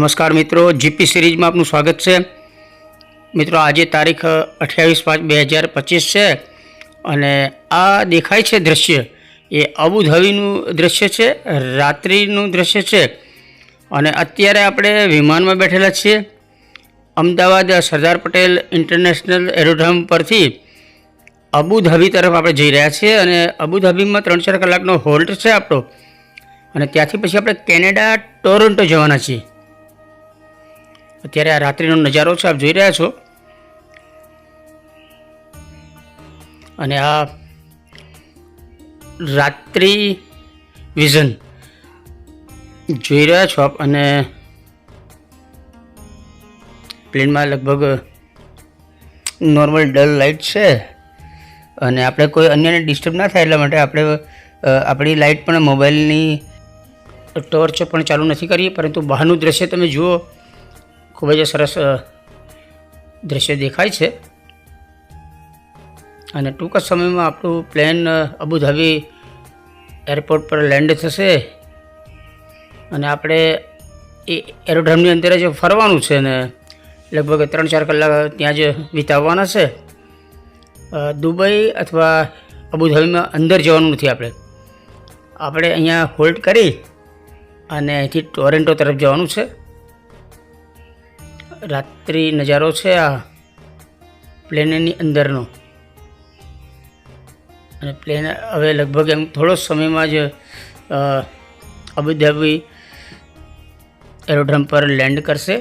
નમસ્કાર મિત્રો, જીપી સિરીઝમાં આપનું સ્વાગત છે. મિત્રો, આજે તારીખ અઠ્યાવીસ પાંચ બે હજાર પચીસ છે અને આ દેખાય છે દ્રશ્ય. એ અબુધાબીનું દ્રશ્ય છે, રાત્રિનું દ્રશ્ય છે અને અત્યારે આપણે વિમાનમાં બેઠેલા છીએ. અમદાવાદ સરદાર પટેલ ઇન્ટરનેશનલ એરોડ્રોમ પરથી અબુધાબી તરફ આપણે જઈ રહ્યા છીએ અને અબુધાબીમાં ત્રણ ચાર કલાકનો હોલ્ટ છે આપણો. અને ત્યાંથી પછી આપણે કેનેડા ટોરોન્ટો જવાના છીએ. અત્યારે આ રાત્રિનો નજારો છે, આપ જોઈ રહ્યા છો. અને આ રાત્રિ વિઝન જોઈ રહ્યા છો આપ, અને પ્લેનમાં લગભગ નોર્મલ ડલ લાઇટ છે. અને આપણે કોઈ અન્યને ડિસ્ટર્બ ના થાય એટલા માટે આપણે આપણી લાઇટ પણ મોબાઈલની ટોર્ચ પણ ચાલુ નથી કરી પરંતુ બહારનું દ્રશ્ય તમે જુઓ. ખૂબ જ સરસ દૃશ્ય દેખાય છે. અને ટૂંક જ સમયમાં આપણું પ્લેન અબુધાબી એરપોર્ટ પર લેન્ડ થશે. અને આપણે એ એરોડ્રોમની અંદર જ ફરવાનું છે ને, લગભગ ત્રણ ચાર કલાક ત્યાં જ વિતાવવાના છે. દુબઈ અથવા અબુધાબીમાં અંદર જવાનું નથી આપણે. આપણે અહીંયા હોલ્ડ કરી અને અહીંથી ટોરેન્ટો તરફ જવાનું છે. રાત્રિ નજારો છે આ પ્લેનની અંદરનો. અને પ્લેન હવે લગભગ એમ થોડો સમયમાં જ અબુધાબી એરોડ્રમ પર લેન્ડ કરશે.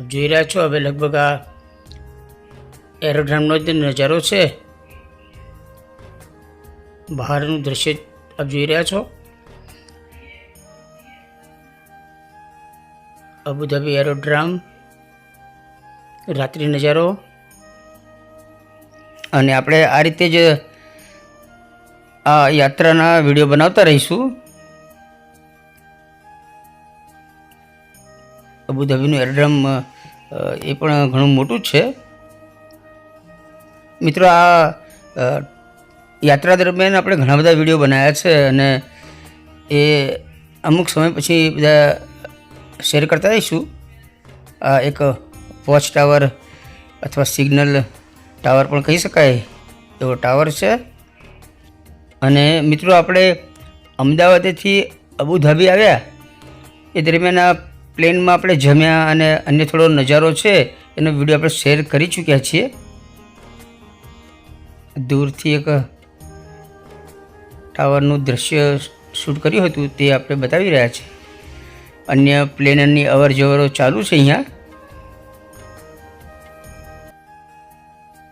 આપ જોઈ રહ્યા છો હવે લગભગ આ એરોડ્રમનો જ નજારો છે. બહારનું દ્રશ્ય આપ જોઈ રહ્યા છો. અબુધાબી એરોડ્રામ, રાત્રિ નજારો. અને આપણે આ રીતે જ આ યાત્રાના વીડિયો બનાવતા રહીશું. અબુધાબીનું એરોડ્રામ એ પણ ઘણું મોટું છે. મિત્રો, આ યાત્રા દરમિયાન આપણે ઘણા બધા વીડિયો બનાવ્યા છે અને એ અમુક સમય પછી બધા શેર કરતા રહીશું. આ એક વોચ ટાવર અથવા સિગ્નલ ટાવર પણ કહી શકાય એવો ટાવર છે. અને મિત્રો આપણે અમદાવાદેથી અબુધાબી આવ્યા. એ દરમિયાન આ પ્લેનમાં આપણે જમ્યા અને અન્ય થોડો નજારો છે એનો વીડિયો આપણે શેર કરી ચૂક્યા છીએ. દૂરથી એક ટાવરનું દ્રશ્ય શૂટ કર્યું હતું તે આપણે બતાવી રહ્યા છીએ. અન્ય પ્લેનરની અવર જવરો ચાલુ છે અહીંયા.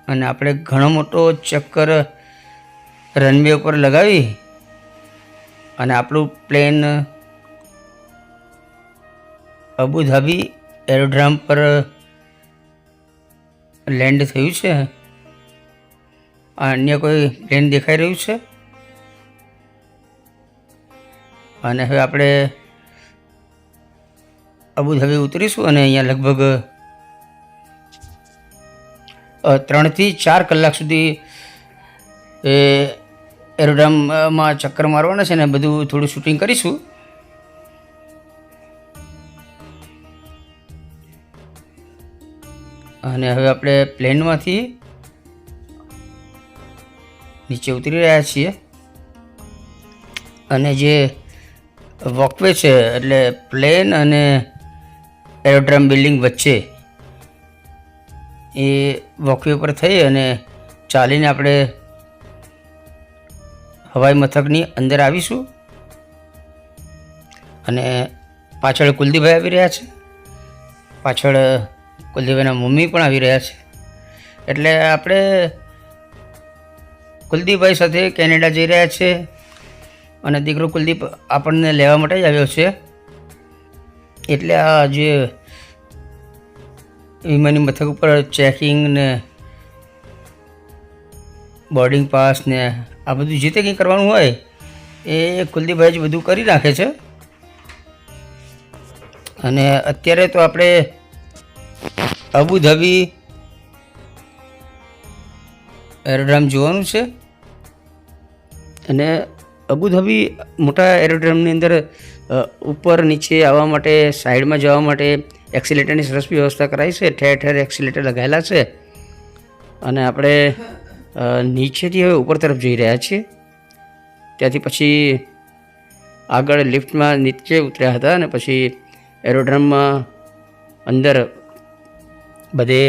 અને આપણે ઘણો મોટો ચક્કર રનવે ઉપર લગાવી. અને આપણું પ્લેન અબુધાબી એરોડ્રામ પર લેન્ડ થયું છે. અન્ય કોઈ પ્લેન દેખાઈ રહ્યું છે. અને હવે આપણે અબુધાબી ઉતરીશું અને અહીંયા લગભગ ત્રણથી ચાર કલાક સુધી એ એરોડ્રામમાં ચક્કર મારવાના છે ને બધું થોડું શૂટિંગ કરીશું. અને હવે આપણે પ્લેનમાંથી નીચે ઉતરી રહ્યા છીએ. અને જે વોકવે છે, એટલે પ્લેન અને એરોડ્રામ બિલ્ડિંગ વચ્ચે એ વોકવે પર થઈ અને ચાલીને આપણે હવાઈ મથકની અંદર આવીશું. અને પાછળ કુલદીપભાઈ આવી રહ્યા છે. પાછળ કુલદીપભાઈના મમ્મી પણ આવી રહ્યા છે. એટલે આપણે કુલદીપભાઈ સાથે કેનેડા જઈ રહ્યા છે. અને દીકરો કુલદીપ આપણને લેવા માટે જ આવ્યો છે. એટલે આ જે વિમાની મથક ઉપર ચેકિંગ ને બોર્ડિંગ પાસ ને આ બધું જે તે કંઈ કરવાનું હોય, એ કુલદીપભાઈ જ બધું કરી નાખે છે. અને અત્યારે તો આપણે અબુધાબી એરોડ્રામ જોવાનું છે. અને અબુધાબી મોટા એરોડ્રમની અંદર ઉપર નીચે આવવા માટે, સાઈડમાં જવા માટે એક્સિલેટરની સરસ વ્યવસ્થા કરાઈ છે. ઠેર ઠેર એક્સિલેટર લગાવેલા છે. અને આપણે નીચેથી હવે ઉપર તરફ જઈ રહ્યા છીએ. ત્યાંથી પછી આગળ લિફ્ટમાં નીચે ઉતર્યા હતા અને પછી એરોડ્રમમાં અંદર બધે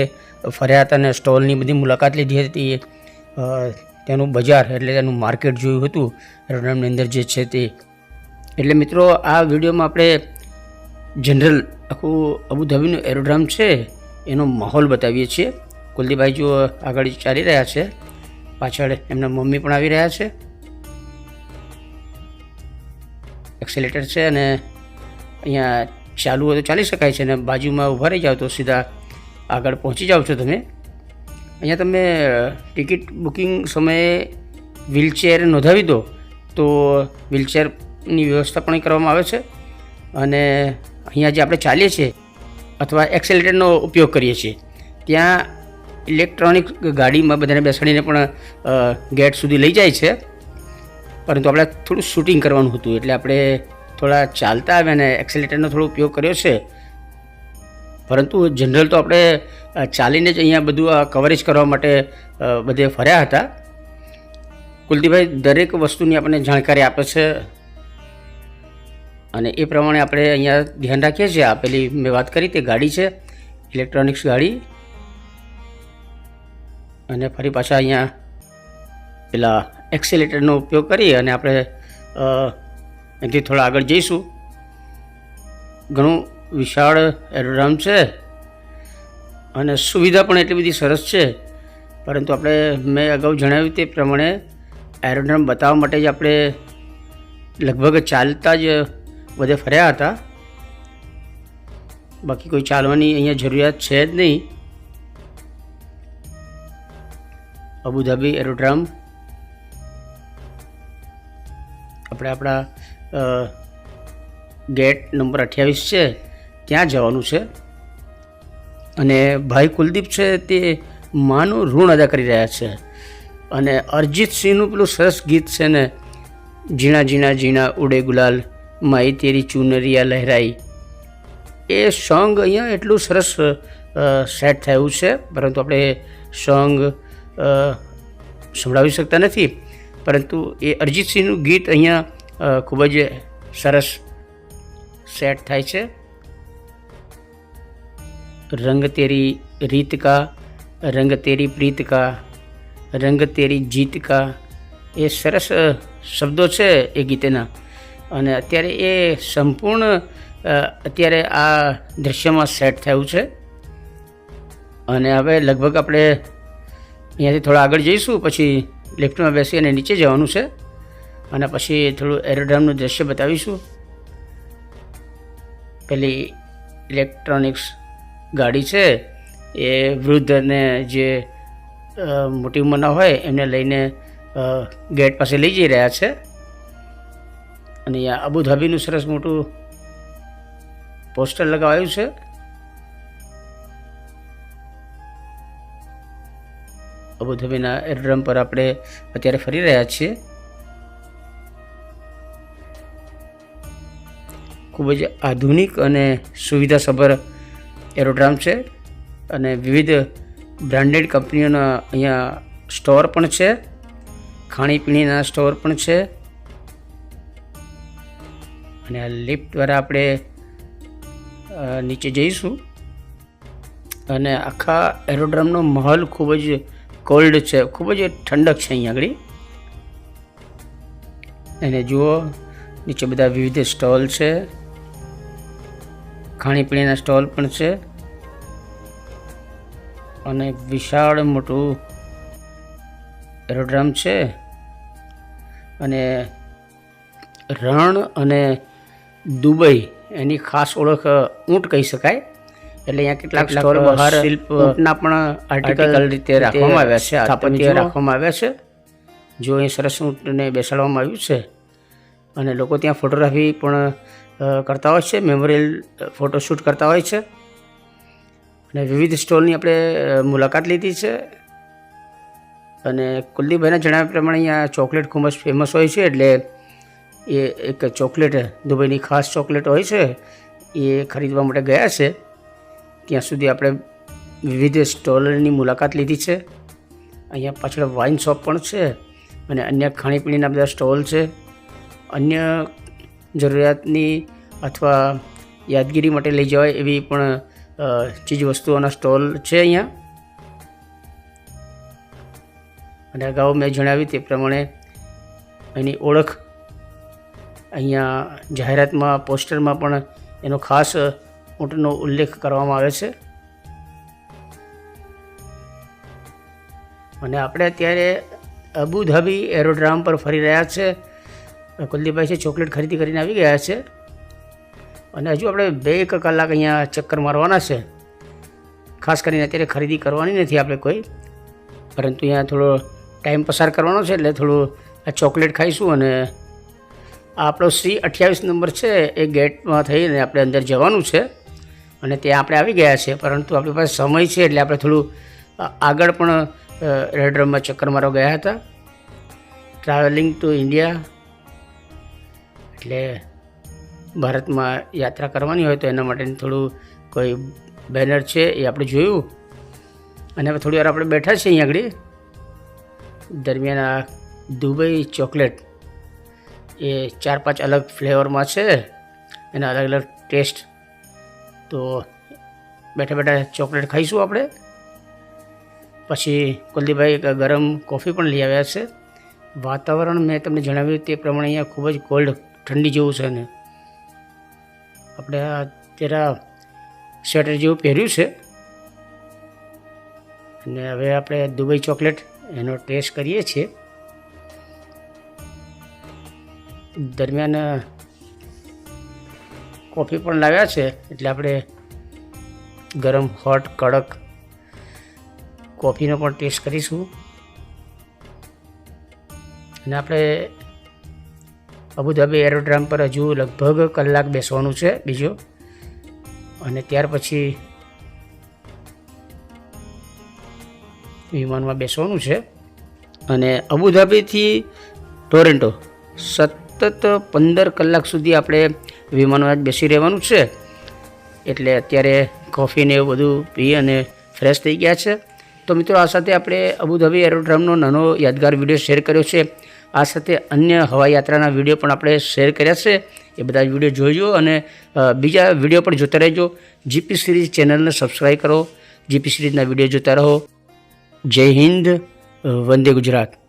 ફર્યા હતા અને સ્ટોલની બધી મુલાકાત લીધી હતી. તેનું બજાર એટલે તેનું માર્કેટ જોયું હતું. એરોડ્રમની અંદર જે છે તે એટલે મિત્રો, આ વિડીયોમાં આપણે જનરલ આખું અબુધાબીનું એરોડ્રામ છે, એનો માહોલ બતાવીએ છીએ. કુલદીપભાઈ જો આગળ ચાલી રહ્યા છે, પાછળ એમના મમ્મી પણ આવી રહ્યા છે. એક્સેલેટર છે અને અહીંયા ચાલુ હોય તો ચાલી શકાય છે અને બાજુમાં ઊભા રહી જાઓ તો સીધા આગળ પહોંચી જાઓ છો તમે. અહીંયા તમે ટિકિટ બુકિંગ સમયે વ્હીલચેર નોંધાવી દો તો વ્હીલચેરની વ્યવસ્થા પણ કરવામાં આવે છે. અને અહીંયા જે આપણે ચાલીએ છીએ અથવા એક્સેલેટરનો ઉપયોગ કરીએ છીએ, ત્યાં ઇલેક્ટ્રોનિક ગાડીમાં બધાને બેસાડીને પણ ગેટ સુધી લઈ જાય છે. પરંતુ આપણે થોડું શૂટિંગ કરવાનું હતું એટલે આપણે થોડા ચાલતા આવ્યા અને એક્સેલેટરનો થોડો ઉપયોગ કર્યો છે. પરંતુ જનરલ તો આપણે ચાલીને જ અહીંયા બધું આ કવરેજ કરવા માટે બધે ફર્યા હતા. કુલદીપભાઈ, દરેક વસ્તુની આપણને જાણકારી આપે છે. અને એ પ્રમાણે આપણે અહીંયા ધ્યાન રાખીએ છીએ. આ પેલી મેં વાત કરી તે ગાડી છે ઇલેક્ટ્રોનિક્સ ગાડી. અને ફરી પાછા અહીંયા પેલા એક્સેલેટરનો ઉપયોગ કરી અને આપણે અહીંથી થોડા આગળ જઈશું. ઘણું વિશાળ એરોડ્રામ છે અને સુવિધા પણ એટલી બધી સરસ છે. પરંતુ આપણે, મેં અગાઉ જણાવ્યું તે પ્રમાણે એરોડ્રામ બતાવવા માટે જ આપણે લગભગ ચાલતા જ બધે ફર્યા હતા. બાકી કોઈ ચાલવાની અહીંયા જરૂરિયાત છે જ નહીં. Abu Dhabi aerodrome. આપણે આપણા ગેટ નંબર અઠ્યાવીસ છે, ત્યાં જવાનું છે. અને ભાઈ કુલદીપ છે તે માનું ઋણ અદા કરી રહ્યા છે. અને અરજીત સિંહનું પેલું સરસ ગીત છે ને, ઝીણા ઝીણા ઝીણા ઉડે ગુલાલ માઈ તેરી ચુનરિયા લહેરાઈ. એ સોંગ અહીંયા એટલું સરસ સેટ થયું છે, પરંતુ આપણે સોંગ સંભળાવી શકતા નથી. પરંતુ એ અરિજીત સિંહનું ગીત અહીંયા ખૂબ જ સરસ સેટ થાય છે. રંગ તેરી રીત કા, રંગ તેરી પ્રીત કા, રંગ તેરી જીત કા, એ સરસ શબ્દો છે એ ગીતેના. અને અત્યારે એ સંપૂર્ણ અત્યારે આ દૃશ્યમાં સેટ થયું છે. અને હવે લગભગ આપણે અહીંયાથી થોડા આગળ જઈશું, પછી લિફ્ટમાં બેસી અને નીચે જવાનું છે. અને પછી થોડું એરોડ્રામનું દૃશ્ય બતાવીશું. પેલી ઇલેક્ટ્રોનિક્સ ગાડી છે, એ વૃદ્ધને જે મોટી ઉંમરના હોય, એમને લઈને ગેટ પાસે લઈ જઈ રહ્યા છે. અને અહીંયા અબુધાબીનું સરસ મોટું પોસ્ટર લગાવાયું છે. અબુધાબીના એરડ્રમ પર આપણે અત્યારે ફરી રહ્યા છીએ. ખૂબ જ આધુનિક અને સુવિધાસભર એરોડ્રામ છે અને વિવિધ બ્રાન્ડેડ કંપનીઓના અહીંયા સ્ટોર પણ છે. ખાણીપીણીના સ્ટોર પણ છે. અને આ લિફ્ટ દ્વારા આપણે નીચે જઈશું. અને આખા એરોડ્રમનો માહોલ ખૂબ જ કોલ્ડ છે, ખૂબ જ ઠંડક છે અહીંયા આગળ. અને જુઓ, નીચે બધા વિવિધ સ્ટોલ છે. ખાણીપીણીના સ્ટોલ પણ છે. અને વિશાળ મોટું એરોડ્રમ છે. અને રણ અને દુબઈ એની ખાસ ઓળખ ઊંટ કહી શકાય. એટલે અહીંયા કેટલાક સ્ટોર બહાર શિલ્પના પણ આર્ટિકલ રીતે રાખવામાં આવ્યા છે. સ્થાપત્ય રાખવામાં આવ્યા છે. જો અહીં સરસ ઊંટને બેસાડવામાં આવ્યું છે. અને લોકો ત્યાં ફોટોગ્રાફી પણ કરતા હોય છે મેમોરિયલ ફોટોશૂટ કરતા હોય છે. અને વિવિધ સ્ટોલની આપણે મુલાકાત લીધી છે. અને કુલદીપભાઈના જણાવ્યા પ્રમાણે અહીંયા ચોકલેટ ખૂબ જ ફેમસ હોય છે. એટલે એ એક ચોકલેટ, દુબઈની ખાસ ચોકલેટ હોય છે, એ ખરીદવા માટે ગયા છે. ત્યાં સુધી આપણે વિવિધ સ્ટોલની મુલાકાત લીધી છે. અહીંયા પાછળ વાઇન શોપ પણ છે અને અન્ય ખાણીપીણીના બધા સ્ટોલ છે. અન્ય જરૂરિયાતની અથવા યાદગીરી માટે લઈ જવાય એવી પણ ચીજવસ્તુઓના ચીજ વસ્તુઓના સ્ટોલ છે અહીંયા. અને અગાઉ મેં જણાવ્યું તે પ્રમાણે એની ઓળખ અહીંયા જાહેરાતમાં, પોસ્ટરમાં પણ એનો ખાસ ઊંટનો ઉલ્લેખ કરવામાં આવે છે. અને આપણે અત્યારે અબુધાબી એરોડ્રામ પર ફરી રહ્યા છે. કુલદીપભાઈ છે, ચોકલેટ ખરીદી કરીને આવી ગયા છે. અને હજુ આપણે બે એક કલાક અહીંયા ચક્કર મારવાના છે. ખાસ કરીને અત્યારે ખરીદી કરવાની નથી આપણે કોઈ. પરંતુ અહીંયા થોડો ટાઈમ પસાર કરવાનો છે એટલે થોડું આ ચોકલેટ ખાઈશું અને આપણો સી અઠ્યાવીસ નંબર છે, એ ગેટમાં થઈને આપણે અંદર જવાનું છે. અને ત્યાં આપણે આવી ગયા છે પરંતુ આપણી પાસે સમય છે, એટલે આપણે થોડું આગળ પણ રેડ રમમાં ચક્કર મારો ગયા હતા. ટ્રાવેલિંગ ટુ ઇન્ડિયા એટલે ભારતમાં યાત્રા કરવાની હોય તો એના માટેનું થોડું કોઈ બેનર છે એ આપણે જોયું. અને હવે થોડી વાર આપણે બેઠા છીએ અહીં આગળ. દરમિયાન આ દુબઈ ચોકલેટ એ ચાર પાંચ અલગ ફ્લેવરમાં છે એના અલગ અલગ ટેસ્ટ. તો બેઠા બેઠા ચોકલેટ ખાઈશું આપણે. પછી કુલદીપભાઈ એક ગરમ કોફી પણ લઈ આવ્યા છે. વાતાવરણ મેં તમને જણાવ્યું તે પ્રમાણે અહીંયા ખૂબ જ કોલ્ડ, ઠંડી જેવું છે ને. આપણે અત્યારે સ્વેટર જેવું પહેર્યું છે. અને હવે આપણે દુબઈ ચોકલેટ એનો ટેસ્ટ કરીએ છીએ. દરમિયાન કોફી પણ લાવ્યા છે. એટલે આપણે ગરમ, હોટ, કડક કોફીનો પણ ટેસ્ટ કરીશું. અને આપણે અબુધાબી એરોડ્રામ પર હજુ લગભગ કલાક બેસવાનું છે બીજો. અને ત્યાર પછી વિમાનમાં બેસવાનું છે. અને અબુધાબીથી ટોરેન્ટો સતત પંદર કલાક સુધી આપણે વિમાનમાં જ બેસી રહેવાનું છે. એટલે અત્યારે કોફીને એવું બધું પી અને ફ્રેશ થઈ ગયા છે. તો મિત્રો, આ સાથે આપણે અબુધાબી એરોડ્રામનો નાનો યાદગાર વીડિયો શેર કર્યો છે. આ સાથે અન્ય હવાઈ યાત્રાના વીડિયો પણ આપણે શેર કર્યા છે. એ બધા વીડિયો જોઈજો અને બીજા વીડિયો પણ જોતા રહેજો. જીપી સિરીઝ ચેનલને સબસ્ક્રાઈબ કરો. જીપી સિરીઝના વીડિયો જોતા રહો. જય હિન્દ, વંદે ગુજરાત.